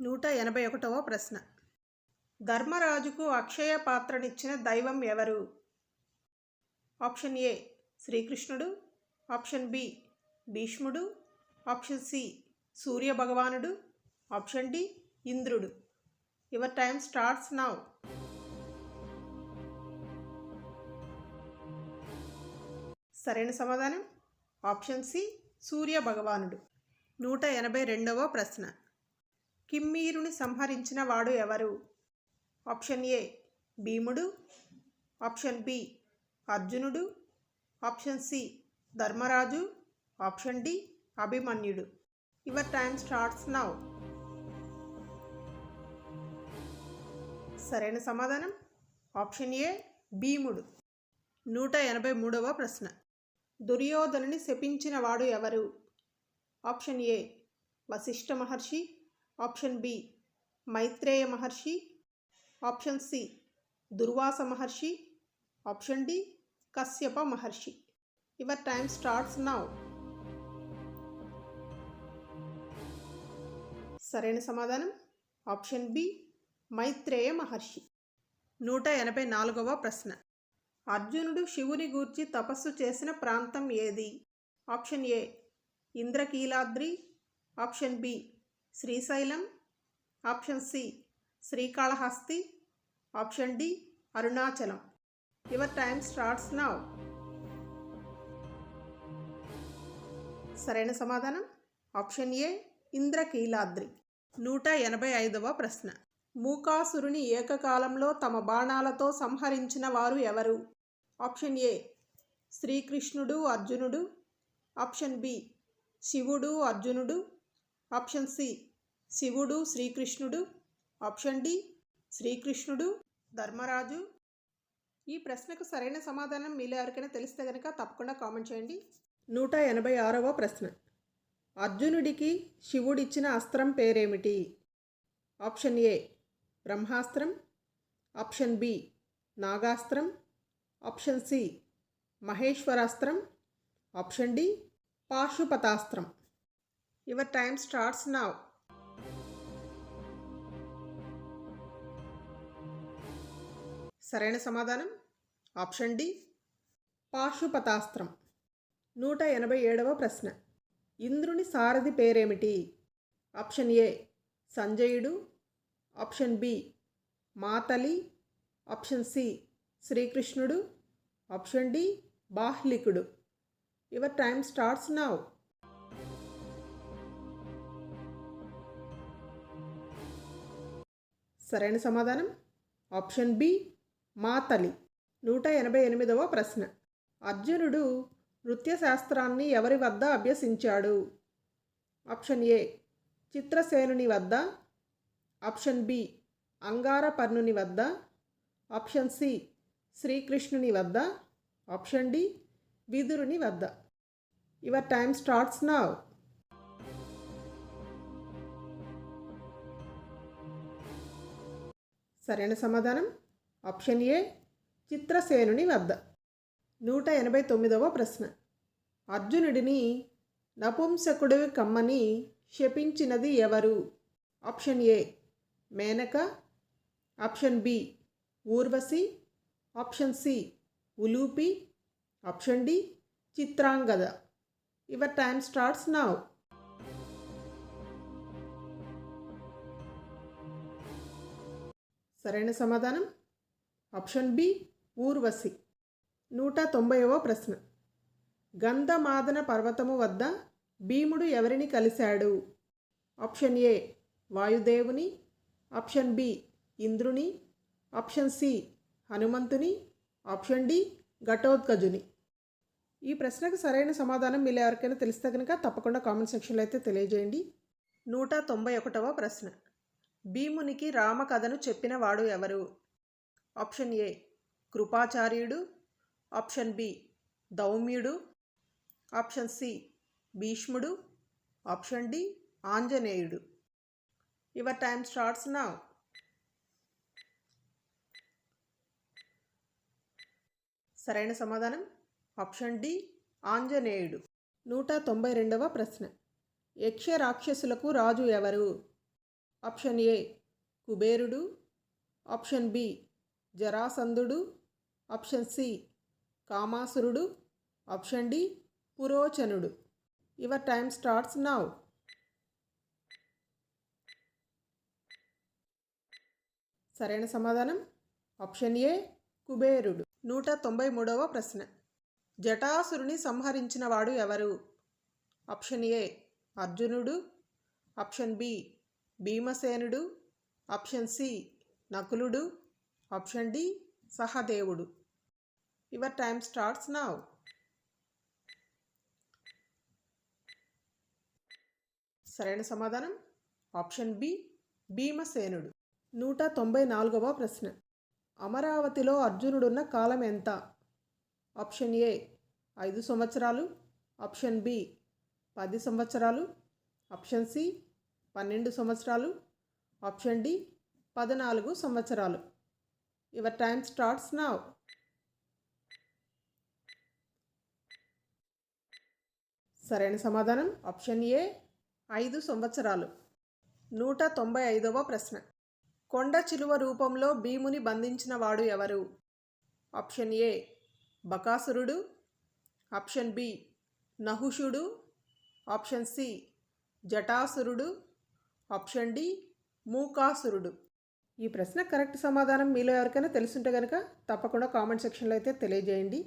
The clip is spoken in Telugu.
నూట ఎనభై ఒకటవ ప్రశ్న. ధర్మరాజుకు అక్షయ పాత్రనిచ్చిన దైవం ఎవరు? ఆప్షన్ ఏ శ్రీకృష్ణుడు. ఆప్షన్ బి భీష్ముడు. ఆప్షన్ సి సూర్య భగవానుడు ఆప్షన్ డి ఇంద్రుడు. Your time starts now. సరైన సమాధానం? ఆప్షన్ సి సూర్య భగవానుడు నూట ఎనభై రెండవ ప్రశ్న. కిమ్మీరుని సంహరించిన వాడు ఎవరు? ఆప్షన్ ఏ భీముడు. ఆప్షన్ బి అర్జునుడు. Option C Dharmaraju. Option D Abhimanyudu. Your time starts now. సరైన సమాధానం? ఆప్షన్ ఏ భీముడు. నూట ఎనభై మూడవ ప్రశ్న. దుర్యోధనుని శపించిన వాడు ఎవరు? ఆప్షన్ ఏ వశిష్ఠ మహర్షి. ఆప్షన్ బి మైత్రేయ మహర్షి. ఆప్షన్ సి దుర్వాస మహర్షి. Option D Kashyapa Maharshi. Your time starts now. సరైన సమాధానం? ఆప్షన్ బి మైత్రేయ మహర్షి. నూట ఎనభై నాలుగవ ప్రశ్న. అర్జునుడు శివుని గూర్చి తపస్సు చేసిన ప్రాంతం ఏది? Option A Indrakeeladri. Option B Srisailam option C Srikalahasti option D Arunachalam. Your time starts now. సరైన సమాధానం? Option A Indrakeeladri. నూట ఎనభై ఐదవ ప్రశ్న. మూకాసురుని ఏకకాలంలో తమ బాణాలతో సంహరించిన వారు ఎవరు? ఆప్షన్ ఏ శ్రీకృష్ణుడు అర్జునుడు. ఆప్షన్ బి శివుడు అర్జునుడు. ఆప్షన్ సి శివుడు శ్రీకృష్ణుడు ఆప్షన్ డి శ్రీకృష్ణుడు ధర్మరాజు. ఈ ప్రశ్నకు సరైన సమాధానం మీలో ఎవరికైనా తెలిస్తే కనుక తప్పకుండా కామెంట్ చేయండి. నూట ఎనభై ఆరవ ప్రశ్న. అర్జునుడికి శివుడిచ్చిన అస్త్రం పేరేమిటి? ఆప్షన్ ఏ బ్రహ్మాస్త్రం. ఆప్షన్ బి నాగాస్త్రం. ఆప్షన్ సి మహేశ్వరాస్త్రం. ఆప్షన్ డి పాశుపతాస్త్రం. యువర్ టైమ్ స్టార్ట్స్ నౌ సరైన సమాధానం? ఆప్షన్ డి పాశుపతాస్త్రం. నూట ఎనభై ఏడవ ప్రశ్న. ఇంద్రుని సారథి పేరేమిటి? ఆప్షన్ ఏ సంజయుడు. Option B Matali. Option C శ్రీకృష్ణుడు. Option D Bahlikudu. Your time starts now. సరైన సమాధానం? ఆప్షన్ బి మాతలి నూట ఎనభై ఎనిమిదవ ప్రశ్న. అర్జునుడు నృత్య శాస్త్రాన్ని ఎవరి వద్ద అభ్యసించాడు? Option A. చిత్రసేనుని వద్ద. Option B. అంగారపర్ణుని వద్ద. Option C. శ్రీకృష్ణుని వద్ద. Option D. విదురుని వద్ద. Your time starts now. సరైన సమాధానం? ఆప్షన్ ఏ చిత్రసేనుని వద్ద. నూట ఎనభై తొమ్మిదవ ప్రశ్న. అర్జునుడిని నపుంసకుడు కమ్మని శపించినది ఎవరు? Option A Menaka. Option B Urvashi. Option C Ulupi. Option D Chitrangada. Your time starts now సరైన సమాధానం? Option B Urvashi. నూట తొంభైవ ప్రశ్న. గంధమాదన పర్వతము వద్ద భీముడు ఎవరిని కలిశాడు? ఆప్షన్ ఏ వాయుదేవుని ఆప్షన్ బి ఇంద్రుని ఆప్షన్ సి హనుమంతుని ఆప్షన్ డి ఘటోత్కజుని ఈ ప్రశ్నకు సరైన సమాధానం మీరు ఎవరికైనా తెలిస్తే కనుక తప్పకుండా కామెంట్ సెక్షన్లో అయితే తెలియజేయండి. నూట తొంభై ఒకటవ ప్రశ్న. భీమునికి రామకథను చెప్పిన వాడు ఎవరు? ఆప్షన్ ఏ కృపాచార్యుడు ఆప్షన్ బి దౌమ్యుడు ఆప్షన్ సి భీష్ముడు ఆప్షన్ డి ఆంజనేయుడు. యువర్ టైమ్ స్టార్ట్స్ నా సరైన సమాధానం? ఆప్షన్ డి ఆంజనేయుడు. నూట తొంభై రెండవ ప్రశ్న. యక్ష రాక్షసులకు రాజు ఎవరు? ఆప్షన్ ఏ కుబేరుడు ఆప్షన్ బి జరాసంధుడు ఆప్షన్ సి కామాసురుడు option D పురోచనుడు. Your time starts now. సరైన సమాధానం? ఆప్షన్ ఏ కుబేరుడు. నూట తొంభై మూడవ ప్రశ్న. జటాసురుని సంహరించిన వాడు ఎవరు? ఆప్షన్ ఏ అర్జునుడు. ఆప్షన్ బి భీమసేనుడు. ఆప్షన్ సి నకులుడు. ఆప్షన్ డి సహదేవుడు. Your time starts now. సరైన సమాధానం? ఆప్షన్ బి భీమసేనుడు. నూట తొంభై నాలుగవ ప్రశ్న. అమరావతిలో అర్జునుడున్న కాలం ఎంత? ఆప్షన్ ఏ ఐదు సంవత్సరాలు. ఆప్షన్ బి పది సంవత్సరాలు. ఆప్షన్ సి పన్నెండు సంవత్సరాలు. ఆప్షన్ డి పద్నాలుగు సంవత్సరాలు. యువర్ టైమ్ స్టార్ట్స్ నౌ సరైన సమాధానం. ఆప్షన్ ఏ ఐదు సంవత్సరాలు. నూట తొంభై ఐదవ ప్రశ్న. కొండ చిలువ రూపంలో భీముని బంధించిన వాడు ఎవరు? ఆప్షన్ ఏ బకాసురుడు. ఆప్షన్ బి నహుషుడు. ఆప్షన్ సి జటాసురుడు. ఆప్షన్ డి మూకాసురుడు. ఈ ప్రశ్న కరెక్ట్ సమాధానం మీలో ఎవరికైనా తెలుసుంటే కనుక తప్పకుండా కామెంట్ సెక్షన్లో అయితే తెలియజేయండి.